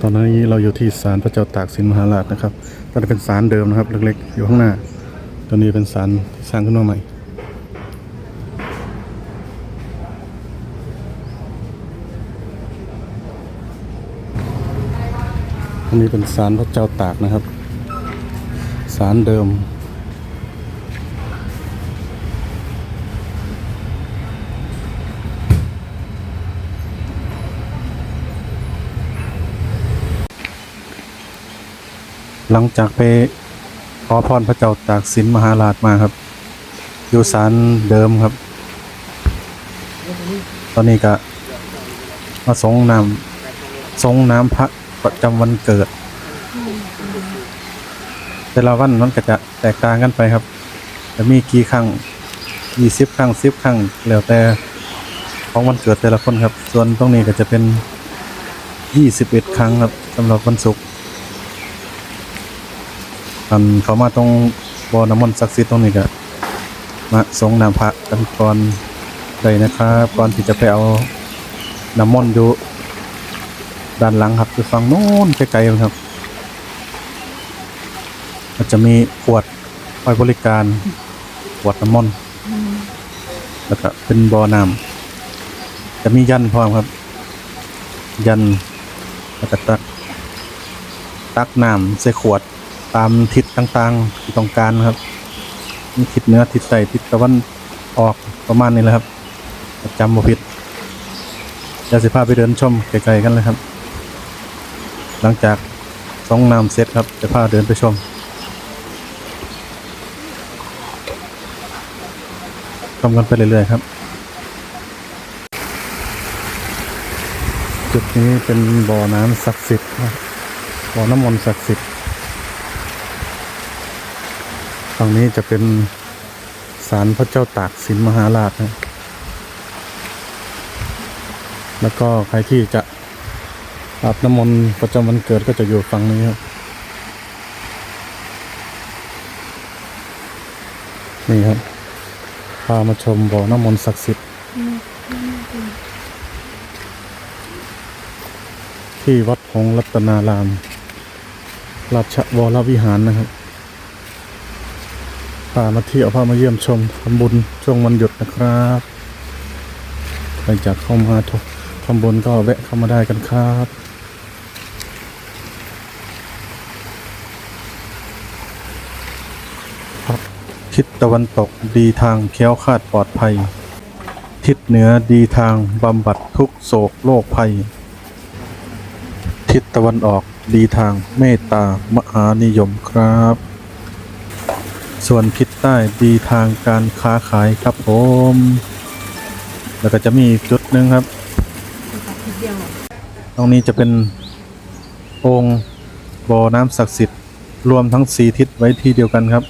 ตอนนี้เราอยู่ที่ศาลพระเจ้าตากสินมหาราชนะครับตอนนี้เป็นศาลเดิมนะครับ เล็กๆ อยู่ข้างหน้า ตอนนี้เป็นศาลที่สร้างขึ้นมาใหม่อันนี้เป็นศาลพระเจ้าตากนะครับศาลเดิม หลังจากไปขอพรพระเจ้าตากสินมหาราชมาครับ อยู่ศาลเดิมครับ ตอนนี้ก็มาสงน้ำสงน้ำพระประจำวันเกิด แต่ละวันมันก็จะแตกต่างกันไปครับ จะมีกี่ครั้งยี่สิบครั้งสิบครั้งแล้วแต่ของวันเกิดแต่ละคนครับ ส่วนตรงนี้ก็จะเป็นยี่สิบเอ็ดครั้งครับสำหรับวันศุกร์ อันเขามาตรงบ่อน้ำมนต์ศักดิ์สิทธิ์ตรงนี้ก็มาสงน้ำพระกันก่อนได้นะครับก่อนที่จะไปเอาน้ำมนต์อยู่ด้านหลังครับอยู่ฝั่งโน้นไกลๆครับมันจะมีขวดไว้บริการขวดน้ำมนต์แล้วก็เป็นบ่อน้ำจะมียันพร้อมครับ ยันแล้วก็ตักตักน้ำใส่ขวด ตามทิศต่างๆที่ต้องการครับมีทิศเหนือทิศใต้ทิศตะวันออกประมาณนี้แหละครับจำบ่ผิดเดี๋ยวสิพาไปเดินชมไกลๆกันเลยครับ หลังจากสองน้ำเสร็จครับจะพาเดินไปชมชมกันไปเรื่อยๆครับ จุดนี้เป็นบ่อน้ำศักดิ์สิทธิ์บ่อน้ำมนต์ศักดิ์สิทธิ์ ฝั่งนี้จะเป็นศาลพระเจ้าตากสินมหาราชนะแล้วก็ใครที่จะอาบน้ำมนต์ประจำวันเกิดก็จะอยู่ฝั่งนี้ครับนี่ครับ พามาชมบ่อน้ำมนต์ศักดิ์สิทธิ์ที่วัดหงรัตนาราม ราชวรวิหารนะครับ พามาเที่ยวพามาเยี่ยมชมทำบุญช่วงวันหยุดนะครับหลังจากเข้ามาทุกทำบุญก็แวะเข้ามาได้กันครับครับทิศตะวันตกดีทางแค้วคาดปลอดภัย ทิศเหนือดีทางบำบัดทุกโศกโรคภัย ทิศตะวันออกดีทางเมตตามหานิยมครับ ส่วนทิศใต้ดีทางการค้าขายครับผม แล้วก็จะมีจุดหนึ่งครับ ตรงนี้จะเป็นองค์บ่อน้ำศักดิ์สิทธิ์รวมทั้งสีทิศไว้ที่เดียวกันครับ